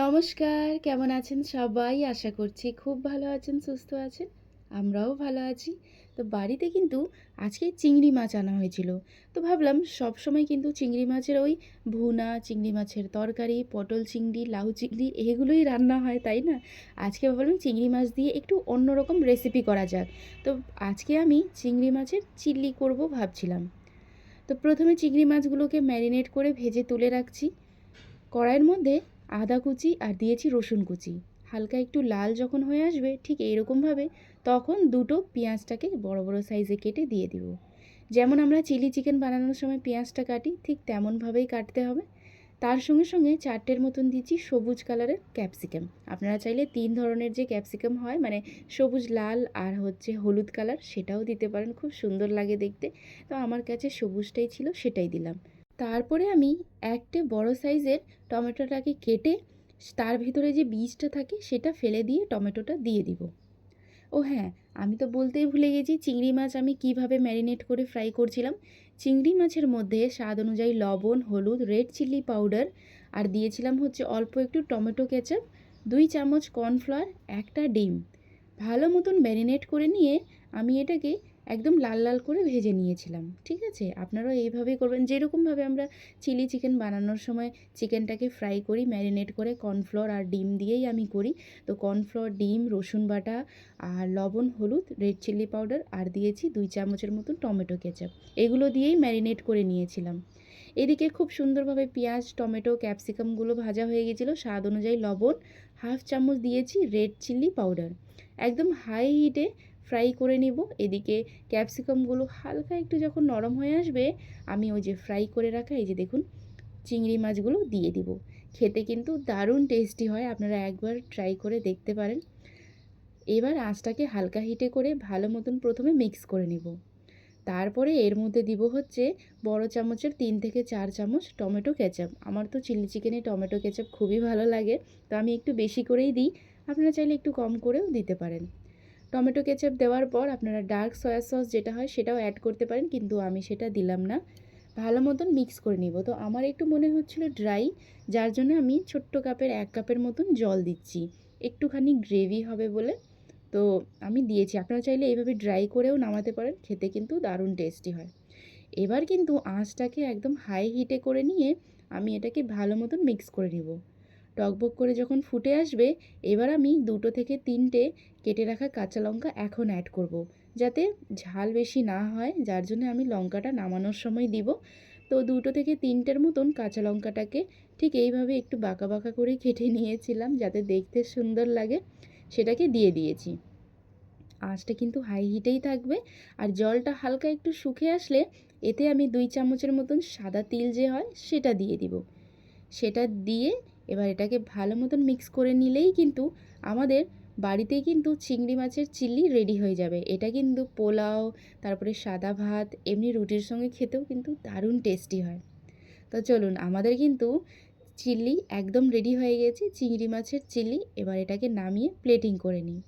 নমস্কার, কেমন আছেন সবাই? আশা করছি খুব ভালো আছেন, সুস্থ আছেন। আমরাও ভালো আছি। তো বাড়িতে কিন্তু আজকে চিংড়ি মাছ আনা হয়েছিল। তো ভাবলাম সব সময় কিন্তু চিংড়ি মাছের ওই ভুনা, চিংড়ি মাছের তরকারি, পটল চিংড়ি, লাউ চিংড়ি এগুলোই রান্না হয়, তাই না? আজকে ভাবলাম চিংড়ি মাছ দিয়ে একটু অন্যরকম রেসিপি করা যাক। তো আজকে আমি চিংড়ি মাছের চিল্লি করব ভাবছিলাম। তো প্রথমে চিংড়ি মাছগুলোকে ম্যারিনেট করে ভেজে তুলে রাখছি। কড়াইয়ের মধ্যে আদা কুচি আর দিয়েছি রসুন কুচি। হালকা একটু লাল যখন হয়ে আসবে, ঠিক এইরকমভাবে তখন দুটো পেঁয়াজটাকে বড় বড় সাইজে কেটে দিয়ে দিব। যেমন আমরা চিলি চিকেন বানানোর সময় পেঁয়াজটা কাটি, ঠিক তেমনভাবেই কাটতে হবে। তার সঙ্গে সঙ্গে চারটের মতন দিচ্ছি সবুজ কালারের ক্যাপসিকাম। আপনারা চাইলে তিন ধরনের যে ক্যাপসিকাম হয় মানে সবুজ লাল আর হচ্ছে হলুদ কালার, সেটাও দিতে পারেন, খুব সুন্দর লাগে দেখতে। তো আমার কাছে সবুজটাই ছিল, সেটাই দিলাম। তারপরে আমি একটা বড় সাইজের টমেটোটাকে কেটে তার ভিতরে যে বীজটা থাকে সেটা ফেলে দিয়ে টমেটোটা দিয়ে দিব। ও হ্যাঁ আমি তো বলতেই ভুলে গেছি চিংড়ি মাছ আমি কীভাবে ম্যারিনেট করে ফ্রাই করছিলাম। চিংড়ি মাছের মধ্যে স্বাদ অনুযায়ী লবণ, হলুদ, রেড চিলি পাউডার আর দিয়েছিলাম হচ্ছে অল্প একটু টমেটো কেচাপ, দুই চামচ কর্নফ্লাওয়ার, একটা ডিম। ভালো মতন ম্যারিনেট করে নিয়ে আমি এটাকে একদম লাল লাল করে ভেজে নিয়েছিলাম, ঠিক আছে? আপনারাও এইভাবেই করবেন। যেরকমভাবে আমরা চিলি চিকেন বানানোর সময় চিকেনটাকে ফ্রাই করি, ম্যারিনেট করে কর্নফ্লোর আর ডিম দিয়েই আমি করি। তো কর্নফ্লোর, ডিম, রসুন বাটা আর লবণ, হলুদ, রেড চিলি পাউডার আর দিয়েছি দুই চামচের মতন টমেটো কেচাপ। এগুলো দিয়েই ম্যারিনেট করে নিয়েছিলাম। এদিকে খুব সুন্দরভাবে পেঁয়াজ, টমেটো, ক্যাপসিকামগুলো ভাজা হয়ে গেছিল। স্বাদ অনুযায়ী লবণ, হাফ চামচ দিয়েছি রেড চিলি পাউডার। একদম হাই হিটে ফ্রাই করে নিব। এদিকে ক্যাপসিকামগুলো হালকা একটু যখন নরম হয়ে আসবে, আমি ওই যে ফ্রাই করে রাখা এই যে দেখুন, চিংড়ি মাছগুলো দিয়ে দিব। খেতে কিন্তু দারুণ টেস্টি হয়, আপনারা একবার ট্রাই করে দেখতে পারেন। এবার আঁচটাকে হালকা হিটে করে ভালো মতন প্রথমে মিক্স করে নিব। তারপরে এর মধ্যে দিব হচ্ছে বড় চামচের তিন থেকে চার চামচ টমেটো কেচাপ। আমার তো চিলি চিকেনে টমেটো কেচাপ খুবই ভালো লাগে, তো আমি একটু বেশি করেই দিই। আপনারা চাইলে একটু কম করেও দিতে পারেন। টমেটো কেচাপ দেওয়ার পর আপনারা ডার্ক সয়া সস যেটা হয় সেটাও অ্যাড করতে পারেন, কিন্তু আমি সেটা দিলাম না। ভালো মতন মিক্স করে নিব। তো আমার একটু মনে হচ্ছিল ড্রাই যার জন্য আমি ছোট্ট কাপের এক কাপের মতন জল দিচ্ছি। একটুখানি গ্রেভি হবে বলে। তো আমি দিয়েছি। আপনারা চাইলে এইভাবে ড্রাই করেও নামাতে পারেন, খেতে কিন্তু দারুণ টেস্টি হয়। এবার কিন্তু আঁচটাকে একদম হাই হিটে করে নিয়ে আমি এটাকে ভালো মতন মিক্স করে নিব। টকবক করে যখন ফুটে আসবে, এবার আমি দুটো থেকে তিনটে কেটে রাখা কাঁচা লঙ্কা এখন অ্যাড করব। যাতে ঝাল বেশি না হয়, যার জন্য আমি লঙ্কাটা নামানোর সময় দিব। তো দুটো থেকে তিনটের মতন কাঁচা লঙ্কাটাকে ঠিক এইভাবে একটু বাঁকা বাঁকা করে কেটে নিয়েছিলাম, যাতে দেখতে সুন্দর লাগে। সেটাকে দিয়ে দিয়েছি। আঁচটা কিন্তু হাই হিটেই থাকবে। আর জলটা হালকা একটু শুকে আসলে, এতে আমি দুই চামচের মতন সাদা তিল যে হয়, সেটা দিয়ে দিব। সেটা দিয়ে এবার এটাকে ভালো মতন মিক্স করে নিলেই কিন্তু আমাদের বাড়িতেই কিন্তু চিংড়ি মাছের চিল্লি রেডি হয়ে যাবে। এটা কিন্তু পোলাও, তারপরে সাদা ভাত, এমনি রুটির সঙ্গে খেতেও কিন্তু দারুণ টেস্টি হয়। তো চলুন, আমাদের কিন্তু চিল্লি একদম রেডি হয়ে গেছে, চিংড়ি মাছের চিল্লি। এবার এটাকে নামিয়ে প্লেটিং করে নিই।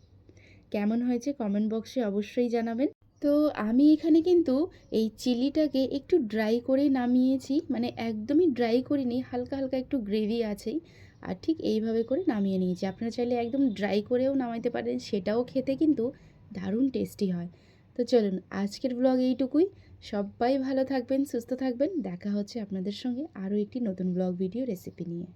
কেমন হয়েছে কমেন্ট বক্সে অবশ্যই জানাবেন। তো আমি এখানে কিন্তু এই চিলিটাকে একটু ড্রাই করে নামিয়েছি মানে একদমই ড্রাই করিনি, হালকা হালকা একটু গ্রেভি আছেই আর ঠিক এইভাবে করে নামিয়ে নিয়েছি। আপনারা চাইলে একদম ড্রাই করেও নামাইতে পারেন, সেটাও খেতে কিন্তু দারুণ টেস্টি হয়। তো চলুন, আজকের ব্লগ এইটুকুই। সবাই ভালো থাকবেন, সুস্থ থাকবেন। দেখা হচ্ছে আপনাদের সঙ্গে আরও একটি নতুন ব্লগ ভিডিও রেসিপি নিয়ে।